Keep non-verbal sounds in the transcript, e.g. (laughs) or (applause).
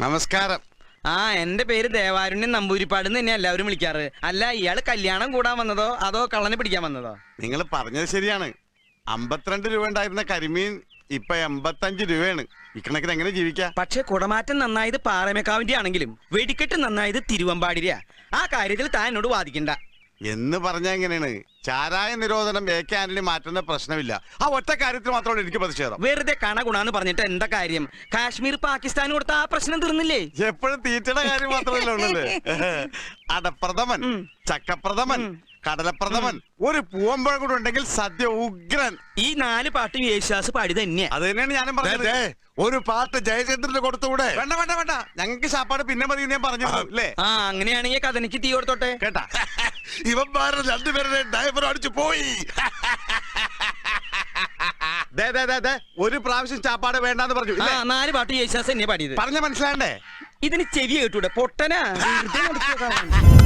നമസ്കാരം. ആ എന്റെ പേര് ദേവാരുണ്യൻ നമ്പൂരിപ്പാട് എന്ന് തന്നെ എല്ലാവരും വിളിക്കാറ്. അല്ല ഇയാൾ കല്യാണം കൂടാൻ വന്നതോ? അതോ കള്ളനെ പിടിക്കാൻ വന്നതോ? നിങ്ങൾ പറഞ്ഞത് ശരിയാണ്. അമ്പത്തിരണ്ട് രൂപ ഉണ്ടായിരുന്ന കരിമീൻ ഇപ്പൊ എൺപത്തഞ്ച് രൂപയാണ്. ഇക്കണക്കിന് എങ്ങനെ ജീവിക്കാം? പക്ഷെ കുടമാറ്റം നന്നായത് പാറമേക്കാവിന്റെ ആണെങ്കിലും വെടിക്കെട്ട് നന്നായത് തിരുവമ്പാടിരിയാ ആ കാര്യത്തിൽ താൻ എന്നോട് വാദിക്കണ്ട. എന്ന് പറഞ്ഞ എങ്ങനെയാണ്? ചാരായ നിരോധനം എ കെ ആന്റണി മാറ്റുന്ന പ്രശ്നമില്ല. ആ ഒറ്റ കാര്യത്തിൽ മാത്രമാണ് എനിക്ക് പ്രതിഷേധം. വെറുതെ കണ ഗുണാന്ന് പറഞ്ഞിട്ട് എന്താ കാര്യം? കാശ്മീർ പാകിസ്ഥാൻ കൊടുത്ത ആ പ്രശ്നം തീർന്നില്ലേ? എപ്പോഴും തീറ്റയുടെ കാര്യം മാത്രമല്ല ഉള്ളത്. അടപ്രഥമൻ ചക്കപ്രഥമൻ കടലപ്രഥമൻ ഒരു പൂവമ്പഴം കൂടെ ഉണ്ടെങ്കിൽ സദ്യ ഉഗ്രൻ. ഈ നാല് പാട്ടും യേശുദാസ് പാടി തന്നെയാ. അത് തന്നെയാണ് ഞാനും പറഞ്ഞത്. ദേ, ഒരു പാട്ട് ജയചന്ദ്രന് കൊടുത്തുകൂടെ? വേണ്ട വേണ്ട വേണ്ട. ഞങ്ങൾക്ക് ശാപ്പാട് പിന്നെ മതി ഞാൻ പറഞ്ഞു അല്ലേ? ആ അങ്ങനെയാണെങ്കിൽ കഥനിക്ക് തീ കൊടുത്തോട്ടെ? കേട്ടാ? ഇവന്മാരെ രണ്ടുപേരുടെ ഡ്രൈവർ അടിച്ചു പോയി. ഒരു പ്രാവശ്യം ചാപ്പാട് വേണ്ടെന്ന് പറഞ്ഞു. നാല് പാട്ട് യേശാസ് എന്നെ പാടിയത്. പറഞ്ഞ മനസ്സിലാണ്ടേ ഇതിന് ചെവി കേട്ടൂടെ പൊട്ടനാ. (laughs)